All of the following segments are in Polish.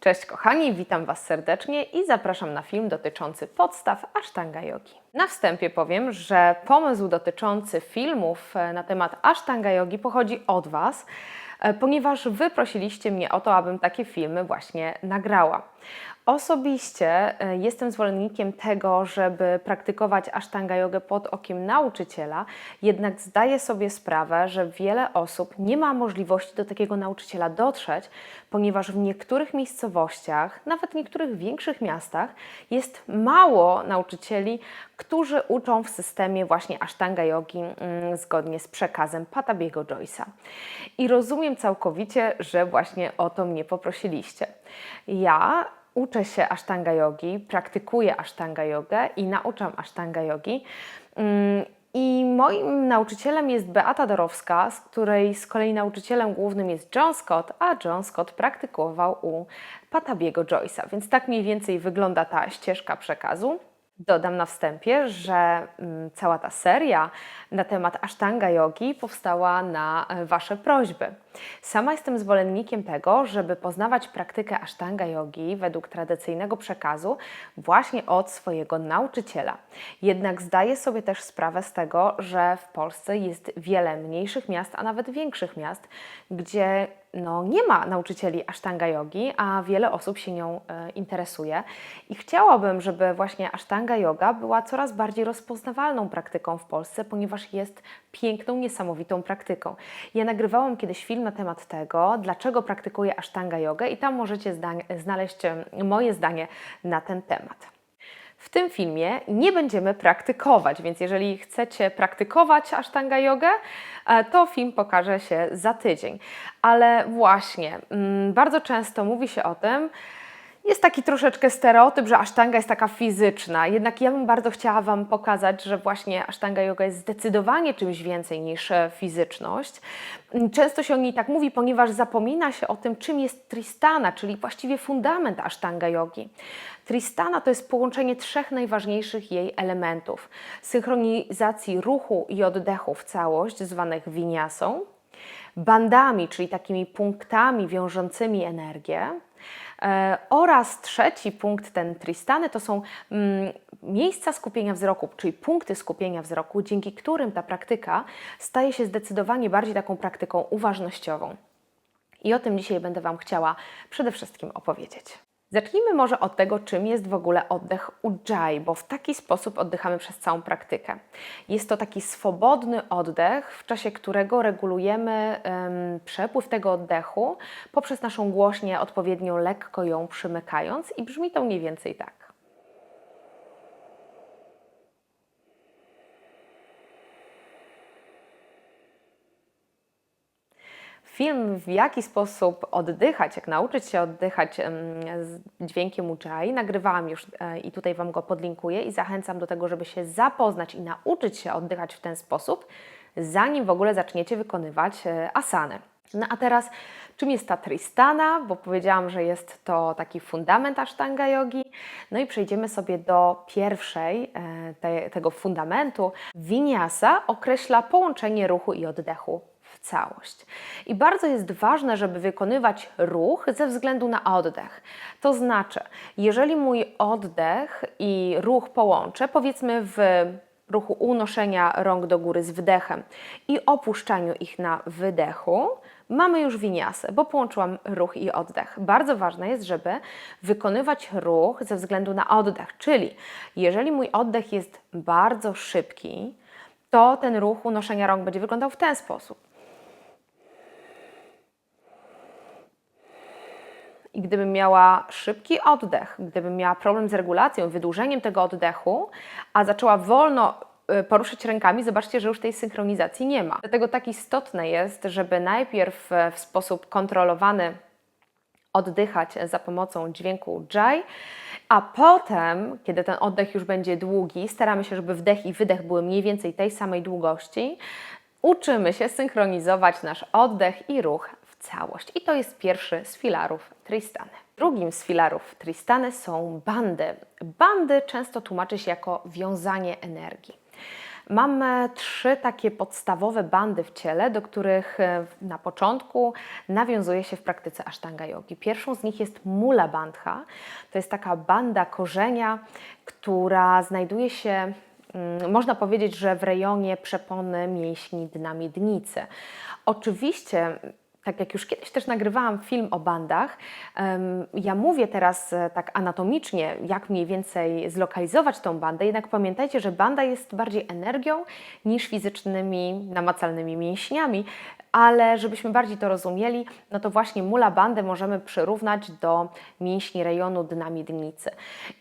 Cześć kochani, witam Was serdecznie i zapraszam na film dotyczący podstaw Ashtanga Yogi. Na wstępie powiem, że pomysł dotyczący filmów e, na temat Ashtanga Yogi pochodzi od Was, e, ponieważ Wy prosiliście mnie o to, abym takie filmy właśnie nagrała. Osobiście e, jestem zwolennikiem tego, żeby praktykować Ashtanga Jogę pod okiem nauczyciela, jednak zdaję sobie sprawę, że wiele osób nie ma możliwości do takiego nauczyciela dotrzeć, ponieważ w niektórych miejscowościach, nawet niektórych większych miastach, jest mało nauczycieli, którzy uczą w systemie właśnie Ashtanga Yogi mm, zgodnie z przekazem Patabiego Joyce'a. I rozumiem całkowicie, że właśnie o to mnie poprosiliście. Ja uczę się Ashtanga Yogi, praktykuję Ashtanga Yogę i nauczam Ashtanga Yogi. Mm, I moim nauczycielem jest Beata Dorowska, z której z kolei nauczycielem głównym jest John Scott, a John Scott praktykował u Patabiego Joyce'a. Więc tak mniej więcej wygląda ta ścieżka przekazu. Dodam na wstępie, że mm, cała ta seria na temat Ashtanga Yogi powstała na e, Wasze prośby. Sama jestem zwolennikiem tego, żeby poznawać praktykę Ashtanga Yogi według tradycyjnego przekazu właśnie od swojego nauczyciela. Jednak zdaję sobie też sprawę z tego, że w Polsce jest wiele mniejszych miast, a nawet większych miast, gdzie no, nie ma nauczycieli Ashtanga Yogi, a wiele osób się nią e, interesuje. I chciałabym, żeby właśnie Ashtanga Yoga była coraz bardziej rozpoznawalną praktyką w Polsce, ponieważ jest piękną, niesamowitą praktyką. Ja nagrywałam kiedyś film na temat tego, dlaczego praktykuję Ashtanga Jogę i tam możecie znaleźć e, moje zdanie na ten temat. W tym filmie nie będziemy praktykować, więc jeżeli chcecie praktykować Ashtanga Jogę, e, to film pokaże się za tydzień. Ale właśnie, mm, bardzo często mówi się o tym, jest taki troszeczkę stereotyp, że asztanga jest taka fizyczna. Jednak ja bym bardzo chciała Wam pokazać, że właśnie asztanga yoga jest zdecydowanie czymś więcej niż e, fizyczność. Mm, Często się o niej tak mówi, ponieważ zapomina się o tym, czym jest tristana, czyli właściwie fundament asztanga yogi. Tristana to jest połączenie trzech najważniejszych jej elementów: synchronizacji ruchu i oddechu w całość, zwanych winiasą, bandami, czyli takimi punktami wiążącymi energię, E, oraz trzeci punkt, ten Tristany, to są mm, miejsca skupienia wzroku, czyli punkty skupienia wzroku, dzięki którym ta praktyka staje się zdecydowanie bardziej taką praktyką uważnościową. I o tym dzisiaj będę Wam chciała przede wszystkim opowiedzieć. Zacznijmy może od tego, czym jest w ogóle oddech Ujjayi, bo w taki sposób oddychamy przez całą praktykę. Jest to taki swobodny oddech, w czasie którego regulujemy em, przepływ tego oddechu poprzez naszą głośnię, odpowiednio lekko ją przymykając i brzmi to mniej więcej tak. Film, w jaki sposób oddychać, jak nauczyć się oddychać z dźwiękiem Ujjayi, nagrywałam już e, i tutaj Wam go podlinkuję i zachęcam do tego, żeby się zapoznać i nauczyć się oddychać w ten sposób, zanim w ogóle zaczniecie wykonywać e, asany. No a teraz, czym jest ta Tristana? Bo powiedziałam, że jest to taki fundament Ashtanga Yogi. No i przejdziemy sobie do pierwszej e, te, tego fundamentu. Vinyasa określa połączenie ruchu i oddechu całość. I bardzo jest ważne, żeby wykonywać ruch ze względu na oddech. To znaczy, jeżeli mój oddech i ruch połączę, powiedzmy w ruchu unoszenia rąk do góry z wdechem i opuszczaniu ich na wydechu, mamy już winiasę, bo połączyłam ruch i oddech. Bardzo ważne jest, żeby wykonywać ruch ze względu na oddech, czyli jeżeli mój oddech jest bardzo szybki, to ten ruch unoszenia rąk będzie wyglądał w ten sposób. I gdybym miała szybki oddech, gdybym miała problem z regulacją, wydłużeniem tego oddechu, a zaczęła wolno y, poruszać rękami, zobaczcie, że już tej synchronizacji nie ma. Dlatego tak istotne jest, żeby najpierw e, w sposób kontrolowany oddychać za pomocą dźwięku Ujjayi, a potem, kiedy ten oddech już będzie długi, staramy się, żeby wdech i wydech były mniej więcej tej samej długości, uczymy się synchronizować nasz oddech i ruch całość. I to jest pierwszy z filarów Tristany. Drugim z filarów Tristany są bandy. Bandy często tłumaczy się jako wiązanie energii. Mamy trzy takie podstawowe bandy w ciele, do których e, na początku nawiązuje się w praktyce Ashtanga Yogi. Pierwszą z nich jest Mula Bandha. To jest taka banda korzenia, która znajduje się mm, można powiedzieć, że w rejonie przepony mięśni dna miednicy. Oczywiście tak jak już kiedyś też nagrywałam film o bandach, ja mówię teraz e, tak anatomicznie, jak mniej więcej zlokalizować tą bandę, jednak pamiętajcie, że banda jest bardziej energią niż fizycznymi, namacalnymi mięśniami, ale żebyśmy bardziej to rozumieli, no to właśnie mula bandę możemy przyrównać do mięśni rejonu dna miednicy.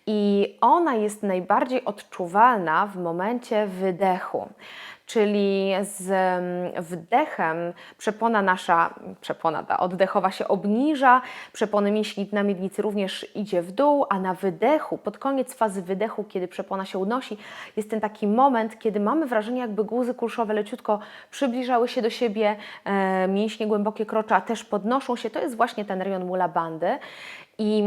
I ona jest najbardziej odczuwalna w momencie wydechu czyli z mm, wdechem przepona nasza, przepona ta oddechowa się obniża, przepony mięśni na miednicy również idzie w dół, a na wydechu, pod koniec fazy wydechu, kiedy przepona się unosi, jest ten taki moment, kiedy mamy wrażenie, jakby guzy kulszowe leciutko przybliżały się do siebie, e, mięśnie głębokie krocza też podnoszą się, to jest właśnie ten rejon mula bandy. I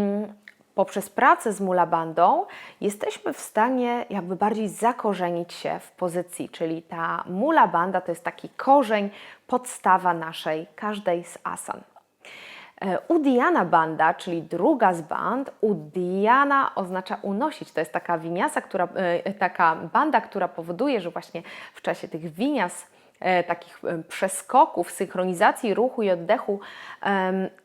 poprzez pracę z mulabandą jesteśmy w stanie jakby bardziej zakorzenić się w pozycji, czyli ta mulabanda to jest taki korzeń, podstawa naszej, każdej z asan. E, Udiana banda, czyli druga z band, Udiana oznacza unosić. To jest taka winiasa, która, e, taka banda, która powoduje, że właśnie w czasie tych winias e, takich przeskoków, synchronizacji ruchu i oddechu,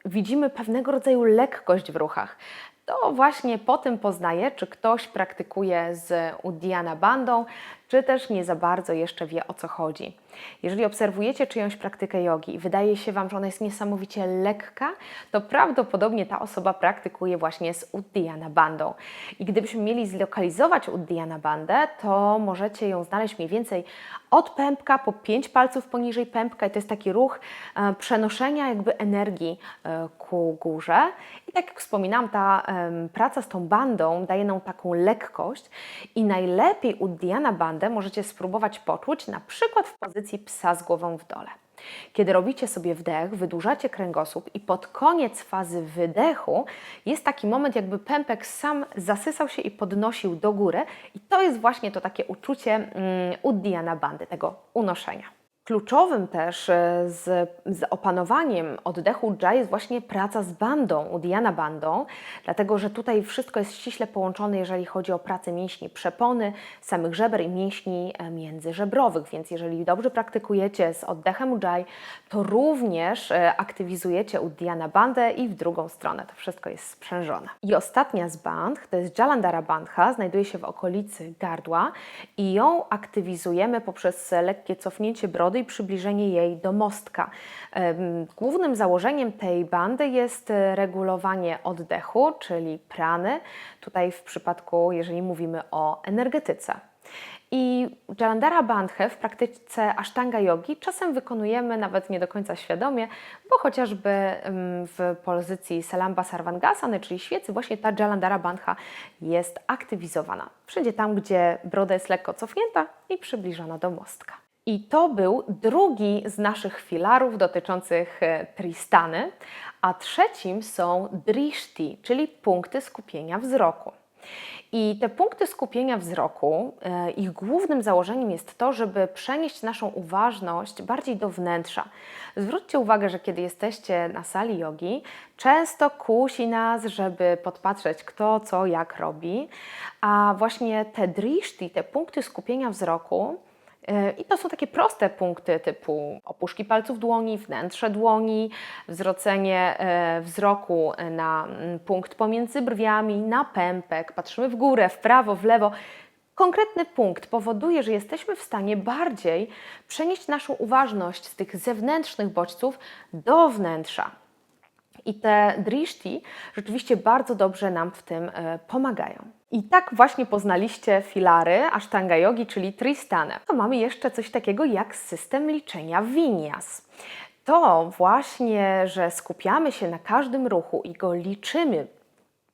widzimy pewnego rodzaju lekkość w ruchach to właśnie po tym poznaje, czy ktoś praktykuje z Udiana Bandą, czy też nie za bardzo jeszcze wie o co chodzi. Jeżeli obserwujecie czyjąś praktykę jogi i wydaje się Wam, że ona jest niesamowicie lekka, to prawdopodobnie ta osoba praktykuje właśnie z Uddiyana Bandą. I gdybyśmy mieli zlokalizować Uddiyana Bandę, to możecie ją znaleźć mniej więcej od pępka po pięć palców poniżej pępka i to jest taki ruch e, przenoszenia jakby energii e, ku górze. I tak jak wspominałam, ta e, praca z tą bandą daje nam taką lekkość i najlepiej Uddiyana Bandę możecie spróbować poczuć na przykład w pozycji psa z głową w dole. Kiedy robicie sobie wdech, wydłużacie kręgosłup i pod koniec fazy wydechu jest taki moment, jakby pępek sam zasysał się i podnosił do góry, i to jest właśnie to takie uczucie mm, Uddiyana Bandy, tego unoszenia. Kluczowym też e, z, z, opanowaniem oddechu Jai jest właśnie praca z bandą, Udiana bandą, dlatego że tutaj wszystko jest ściśle połączone, jeżeli chodzi o pracę mięśni przepony, samych żeber i mięśni e, międzyżebrowych, więc jeżeli dobrze praktykujecie z oddechem Jai, to również e, aktywizujecie Udiana bandę i w drugą stronę. To wszystko jest sprzężone. I ostatnia z band, to jest Jalandhara Bandha, znajduje się w okolicy gardła i ją aktywizujemy poprzez lekkie cofnięcie brody i przybliżenie jej do mostka. Głównym założeniem tej bandy jest e, regulowanie oddechu, czyli prany, tutaj w przypadku, jeżeli mówimy o energetyce. I Jalandhara w praktyce Ashtanga Yogi czasem wykonujemy nawet nie do końca świadomie, bo chociażby w pozycji Salamba Sarvangasany, czyli świecy, właśnie ta Jalandhara Bandha jest aktywizowana. Wszędzie tam, gdzie broda jest lekko cofnięta i przybliżona do mostka. I to był drugi z naszych filarów dotyczących e, Tristany, a trzecim są drishti, czyli punkty skupienia wzroku. I te punkty skupienia wzroku, e, ich głównym założeniem jest to, żeby przenieść naszą uważność bardziej do wnętrza. Zwróćcie uwagę, że kiedy jesteście na sali jogi, często kusi nas, żeby podpatrzeć kto, co, jak robi, a właśnie te drishti, te punkty skupienia wzroku, i to są takie proste punkty typu opuszki palców dłoni, wnętrze dłoni, zwrocenie e, wzroku na mm, punkt pomiędzy brwiami, na pępek, patrzymy w górę, w prawo, w lewo. Konkretny punkt powoduje, że jesteśmy w stanie bardziej przenieść naszą uważność z tych zewnętrznych bodźców do wnętrza. I te drishti rzeczywiście bardzo dobrze nam w tym e, pomagają. I tak właśnie poznaliście filary Ashtanga Yogi, czyli Tristana. To mamy jeszcze coś takiego jak system liczenia Vinyas. To właśnie, że skupiamy się na każdym ruchu i go liczymy,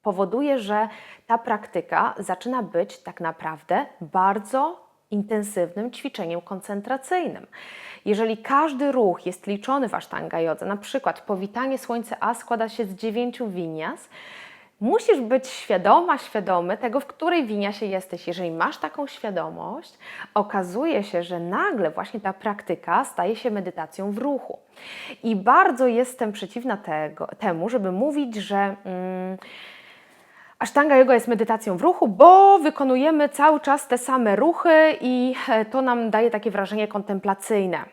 powoduje, że ta praktyka zaczyna być tak naprawdę bardzo intensywnym ćwiczeniem koncentracyjnym. Jeżeli każdy ruch jest liczony w Ashtanga Jodze, na przykład powitanie słońce A składa się z dziewięciu winias, Musisz być świadoma, świadomy tego, w której winiasie jesteś. Jeżeli masz taką świadomość, okazuje się, że nagle właśnie ta praktyka staje się medytacją w ruchu. I bardzo jestem przeciwna tego, temu, żeby mówić, że. Mm, Ashtanga yoga jest medytacją w ruchu, bo wykonujemy cały czas te same ruchy i e, to nam daje takie wrażenie kontemplacyjne.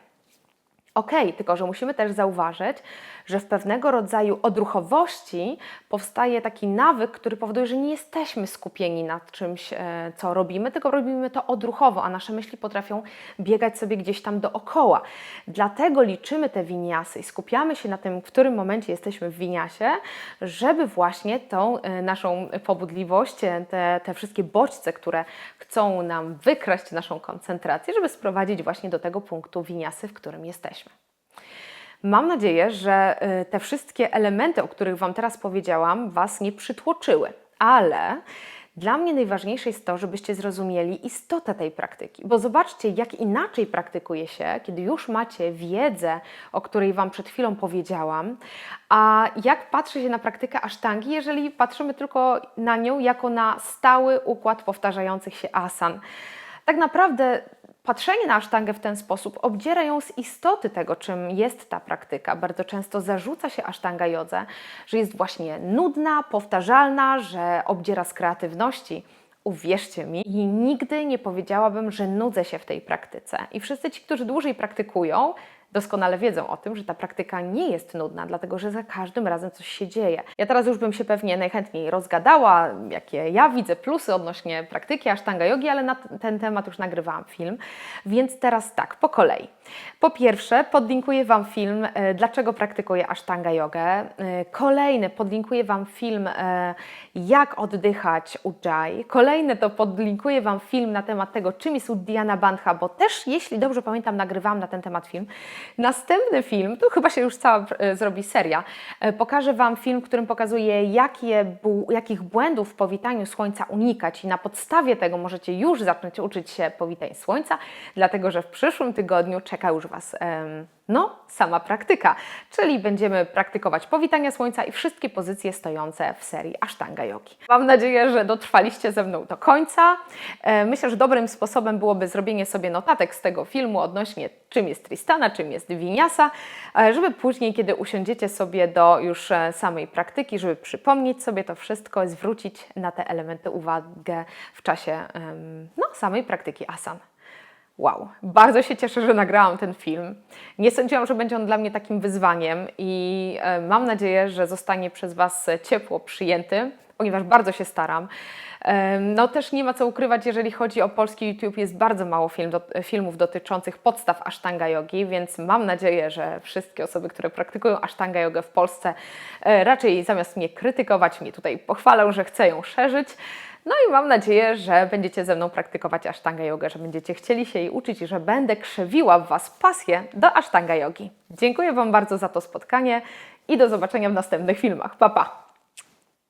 Okay, tylko że musimy też zauważyć, że w pewnego rodzaju odruchowości powstaje taki nawyk, który powoduje, że nie jesteśmy skupieni nad czymś, e, co robimy, tylko robimy to odruchowo, a nasze myśli potrafią biegać sobie gdzieś tam dookoła. Dlatego liczymy te winiasy i skupiamy się na tym, w którym momencie jesteśmy w winiasie, żeby właśnie tą e, naszą pobudliwość, e, te, te wszystkie bodźce, które chcą nam wykraść naszą koncentrację, żeby sprowadzić właśnie do tego punktu winiasy, w którym jesteśmy. Mam nadzieję, że y, te wszystkie elementy, o których Wam teraz powiedziałam, Was nie przytłoczyły, ale dla mnie najważniejsze jest to, żebyście zrozumieli istotę tej praktyki, bo zobaczcie, jak inaczej praktykuje się, kiedy już macie wiedzę, o której Wam przed chwilą powiedziałam, a jak patrzy się na praktykę asztangi, jeżeli patrzymy tylko na nią jako na stały układ powtarzających się asan. Tak naprawdę Patrzenie na asztangę w ten sposób obdziera ją z istoty tego, czym jest ta praktyka. Bardzo często zarzuca się asztanga jodze, że jest właśnie nudna, powtarzalna, że obdziera z kreatywności. Uwierzcie mi, i nigdy nie powiedziałabym, że nudzę się w tej praktyce. I wszyscy ci, którzy dłużej praktykują, doskonale wiedzą o tym, że ta praktyka nie jest nudna, dlatego że za każdym razem coś się dzieje. Ja teraz już bym się pewnie najchętniej rozgadała, jakie ja widzę plusy odnośnie praktyki Ashtanga Yogi, ale na ten temat już nagrywałam film, więc teraz tak, po kolei. Po pierwsze, podlinkuję Wam film, e, dlaczego praktykuję Ashtanga Jogę. E, kolejny, podlinkuję Wam film, e, jak oddychać Ujjayi. Kolejny to podlinkuję Wam film na temat tego, czym jest Uddiyana Bandha, bo też, jeśli dobrze pamiętam, nagrywałam na ten temat film. Następny film, tu chyba się już cała zrobi seria, pokażę Wam film, w którym pokazuję, jakie, jakich błędów w powitaniu Słońca unikać i na podstawie tego możecie już zacząć uczyć się powitań Słońca, dlatego że w przyszłym tygodniu czeka już Was no, sama praktyka, czyli będziemy praktykować powitania słońca i wszystkie pozycje stojące w serii Ashtanga Yogi. Mam nadzieję, że dotrwaliście ze mną do końca. E, myślę, że dobrym sposobem byłoby zrobienie sobie notatek z tego filmu odnośnie czym jest Tristana, czym jest Vinyasa, e, żeby później, kiedy usiądziecie sobie do już e, samej praktyki, żeby przypomnieć sobie to wszystko, zwrócić na te elementy uwagę w czasie no, samej praktyki asan. Wow, bardzo się cieszę, że nagrałam ten film. Nie sądziłam, że będzie on dla mnie takim wyzwaniem i e, mam nadzieję, że zostanie przez Was ciepło przyjęty, ponieważ bardzo się staram. No też nie ma co ukrywać, jeżeli chodzi o polski YouTube, jest bardzo mało film do, filmów dotyczących podstaw Ashtanga Yogi, więc mam nadzieję, że wszystkie osoby, które praktykują Ashtanga Jogę w Polsce, e, raczej zamiast mnie krytykować, mnie tutaj pochwalą, że chcę ją szerzyć. No i mam nadzieję, że będziecie ze mną praktykować Ashtanga Jogę, że będziecie chcieli się jej uczyć i że będę krzewiła w Was pasję do Ashtanga Jogi. Dziękuję Wam bardzo za to spotkanie i do zobaczenia w następnych filmach. Pa, pa!